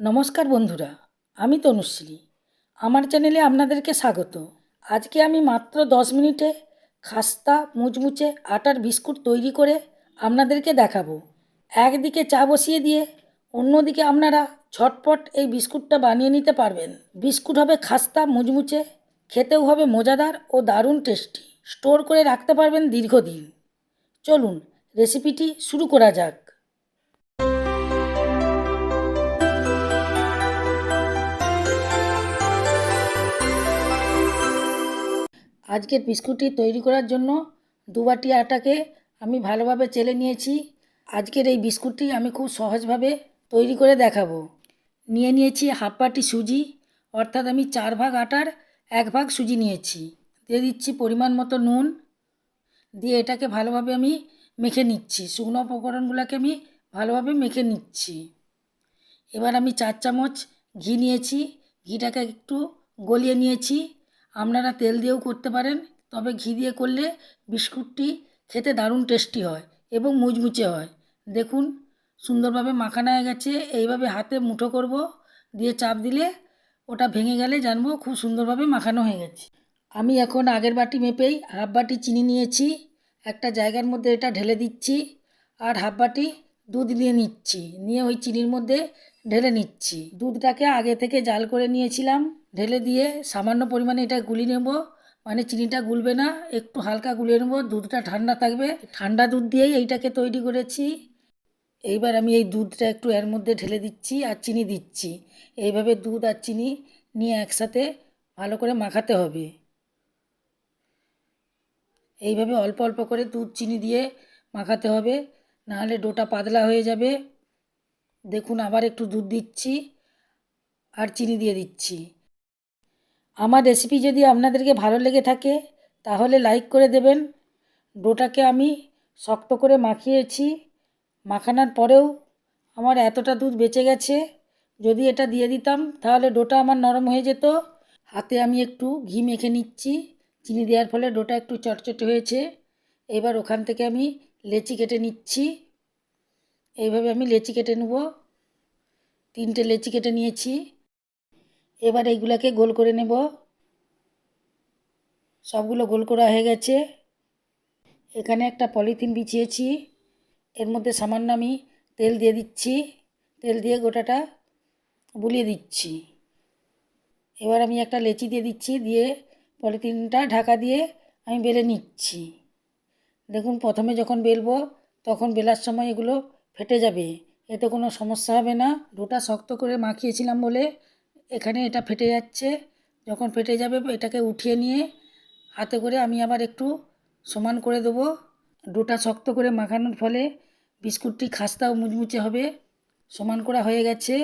নমস্কার বন্ধুরা, আমি তনুশ্রী। আমার চ্যানেলে আপনাদেরকে স্বাগত। আজকে আমি মাত্র দশ মিনিটে খাস্তা, মুচমুচে আটার বিস্কুট তৈরি করে আপনাদেরকে দেখাবো। একদিকে চা বসিয়ে দিয়ে অন্যদিকে আপনারা ঝটপট এই বিস্কুটটা বানিয়ে নিতে পারবেন। বিস্কুট হবে খাস্তা, মুচমুচে, খেতেও হবে মজাদার ও দারুণ টেস্টি। স্টোর করে রাখতে পারবেন দীর্ঘদিন। চলুন, রেসিপিটি শুরু করা যাক। আজকের বিস্কুটটি তৈরি করার জন্য দু বাটি আটাকে আমি ভালোভাবে চেলে নিয়েছি। আজকের এই বিস্কুটটি আমি খুব সহজভাবে তৈরি করে দেখাবো। নিয়ে নিয়েছি হাফ বাটি সুজি, অর্থাৎ আমি চার ভাগ আটার এক ভাগ সুজি নিয়েছি। দিয়ে দিচ্ছি পরিমাণ মতো নুন। দিয়ে এটাকে ভালোভাবে আমি মেখে নিচ্ছি। শুকনো উপকরণগুলোকে আমি ভালোভাবে মেখে নিচ্ছি। এবার আমি চার চামচ ঘি নিয়েছি। ঘিটাকে একটু গলিয়ে নিয়েছি। আপনারা তেল দিয়েও করতে পারেন, তবে ঘি দিয়ে করলে বিস্কুটটি খেতে দারুণ টেস্টি হয় এবং মুচমুচে হয়। দেখুন, সুন্দরভাবে মাখানো হয়ে গেছে। এইভাবে হাতে মুঠো করব, দিয়ে চাপ দিলে ওটা ভেঙে গেলে জানব খুব সুন্দরভাবে মাখানো হয়ে গেছে। আমি এখন আগের বাটি মেপেই হাফ বাটি চিনি নিয়েছি, একটা জায়গার মধ্যে এটা ঢেলে দিচ্ছি আর হাফ বাটি দুধ দিয়ে নিচ্ছি। নিয়ে ওই চিনির মধ্যে ঢেলে নিচ্ছি। দুধটাকে আগে থেকে জাল করে নিয়েছিলাম। ঢেলে দিয়ে সামান্য পরিমাণে এটা গুলি নেব। মানে চিনিটা গুলবে না, একটু হালকা গুলিয়ে নেব। দুধটা ঠান্ডা থাকবে। ঠান্ডা দুধ দিয়েই এইটাকে তৈরি করেছি। এইবার আমি এই দুধটা একটু এর মধ্যে ঢেলে দিচ্ছি আর চিনি দিচ্ছি। এইভাবে দুধ আর চিনি নিয়ে একসাথে ভালো করে মাখাতে হবে। এইভাবে অল্প অল্প করে দুধ চিনি দিয়ে মাখাতে হবে। নাহলে ডোটা পাতলা হয়ে যাবে। দেখুন আবার একটু দুধ দিচ্ছি আর চিনি দিয়ে দিচ্ছি। আমার রেসিপি যদি আপনাদেরকে ভালো লেগে থাকে, তাহলে লাইক করে দেবেন। ডোটাকে আমি শক্ত করে মাখিয়েছি। মাখানোর পরেও আমার এতটা দুধ বেঁচে গেছে, যদি এটা দিয়ে দিতাম, তাহলে ডোটা আমার নরম হয়ে যেত। হাতে আমি একটু ঘি মেখে নিচ্ছি। চিনি দেওয়ার ফলে ডোটা একটু চটচটে হয়েছে। এবার ওখান থেকে আমি লেচি কেটে নিচ্ছি। এইভাবে আমি লেচি কেটে নেব। তিনটে লেচি কেটে নিয়েছি। এবার এইগুলাকে গোল করে নেব। সবগুলো গোল করা হয়ে গেছে। এখানে একটা পলিথিন বিছিয়েছি। এর মধ্যে সামান্য আমি তেল দিয়ে দিচ্ছি। তেল দিয়ে গোটাটা বুলিয়ে দিচ্ছি। এবার আমি একটা লেচি দিয়ে দিচ্ছি। দিয়ে পলিথিনটা ঢাকা দিয়ে আমি বেলে নিচ্ছি। দেখুন, প্রথমে যখন বেলবো, তখন বেলার সময় এগুলো ফেটে যাবে। এতে কোনো সমস্যা হবে না। ডোটা শক্ত করে মাখিয়েছিলাম বলে এখানে এটা ফেটে যাচ্ছে। যখন ফেটে যাবে, এটাকে উঠিয়ে নিয়ে হাতে করে আমি আবার একটু সমান করে দেবো। ডোটা শক্ত করে মাখানোর ফলে বিস্কুটটি খাস্তা ও মুচমুচে হবে। সমান করা হয়ে গেছে।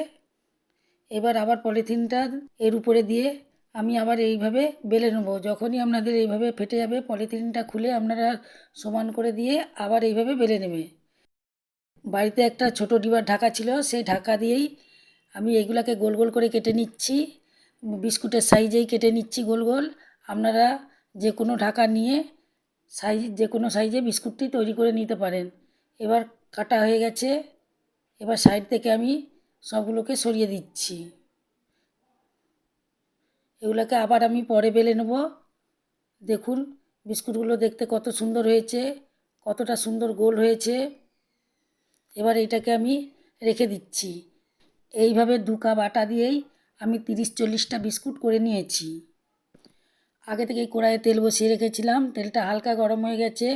এবার আবার পলিথিনটা এর উপরে দিয়ে আমি আবার এইভাবে বেলে নেব। যখনই আপনাদের এইভাবে ফেটে যাবে, পলিথিনটা খুলে আপনারা সমান করে দিয়ে আবার এইভাবে বেলে নেবে। বাড়িতে একটা ছোট ডিবার ঢাকা ছিল, সেই ঢাকা দিয়েই আমি এইগুলাকে গোল গোল করে কেটে নিচ্ছি, বিস্কুটের সাইজেই কেটে নিচ্ছি গোল গোল। আপনারা যে কোনো ঢাকা নিয়ে সাইজ, যে কোনো সাইজে বিস্কুটটি তৈরি করে নিতে পারেন। এবার কাটা হয়ে গেছে, এবার সাইড থেকে আমি সবগুলোকে সরিয়ে দিচ্ছি। এগুলোকে আবার আমি পরে বেলে নেব। দেখুন, বিস্কুটগুলো দেখতে কত সুন্দর হয়েছে, কতটা সুন্দর গোল হয়েছে। এবার এটাকে আমি রেখে দিচ্ছি। এইভাবে দু কাপ আটা দিয়েই আমি তিরিশ চল্লিশটা বিস্কুট করে নিয়েছি। আগে থেকেই কড়াইয়ে তেল বসিয়ে রেখেছিলাম, তেলটা হালকা গরম হয়ে গেছে।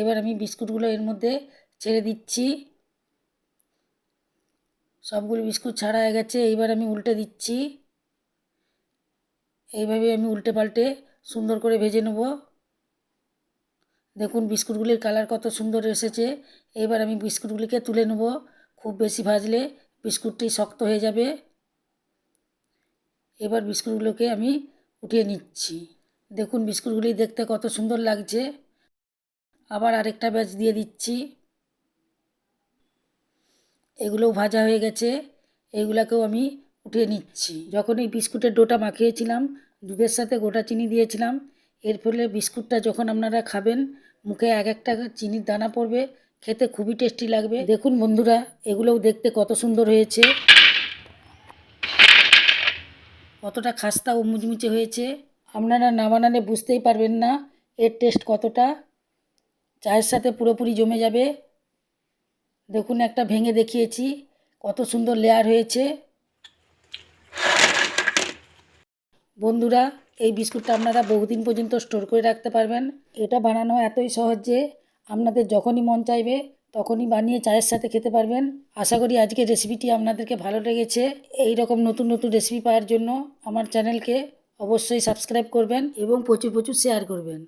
এবার আমি বিস্কুটগুলো এর মধ্যে ছেড়ে দিচ্ছি। সবগুলো বিস্কুট ছাড়া হয়ে গেছে, এইবার আমি উল্টে দিচ্ছি। এইভাবে আমি উল্টে পাল্টে সুন্দর করে ভেজে নেব। দেখুন বিস্কুটগুলির কালার কত সুন্দর এসেছে। এবার আমি বিস্কুটগুলিকে তুলে নেব। খুব বেশি ভাজলে বিস্কুটটি শক্ত হয়ে যাবে। এবার বিস্কুটগুলোকে আমি উঠিয়ে নিচ্ছি। দেখুন বিস্কুটগুলি দেখতে কত সুন্দর লাগছে। আবার আরেকটা ব্যাচ দিয়ে দিচ্ছি। এগুলোও ভাজা হয়ে গেছে। এইগুলাকেও আমি উঠিয়ে নিচ্ছি। যখন এই বিস্কুটের ডোটা মাখিয়েছিলাম, দুধের সাথে গোটা চিনি দিয়েছিলাম, এর ফলে বিস্কুটটা যখন আপনারা খাবেন, মুখে এক একটা চিনির দানা পড়বে খেতে খুবই টেস্টি লাগবে। দেখুন বন্ধুরা, এগুলোও দেখতে কত সুন্দর হয়েছে। কতটা খাস্তা ও মুচমুচে হয়েছে। আপনারা না বানালে বুঝতেই পারবেন না এর টেস্ট কতটা। চায়ের সাথে পুরোপুরি জমে যাবে। দেখুন একটা ভেঙে দেখিয়েছি, কত সুন্দর লেয়ার হয়েছে। বন্ধুরা, এই বিস্কুটটা আপনারা বহুদিন পর্যন্ত স্টোর করে রাখতে পারবেন। এটা বানানো এতই সহজ যে আপনাদের যখনই মন চাইবে, তখনই বানিয়ে চায়ের সাথে খেতে পারবেন। আশা করি আজকের রেসিপিটি আপনাদেরকে ভালো লেগেছে। এই রকম নতুন নতুন রেসিপি পাওয়ার জন্য আমার চ্যানেলকে অবশ্যই সাবস্ক্রাইব করবেন এবং প্রচুর প্রচুর শেয়ার করবেন।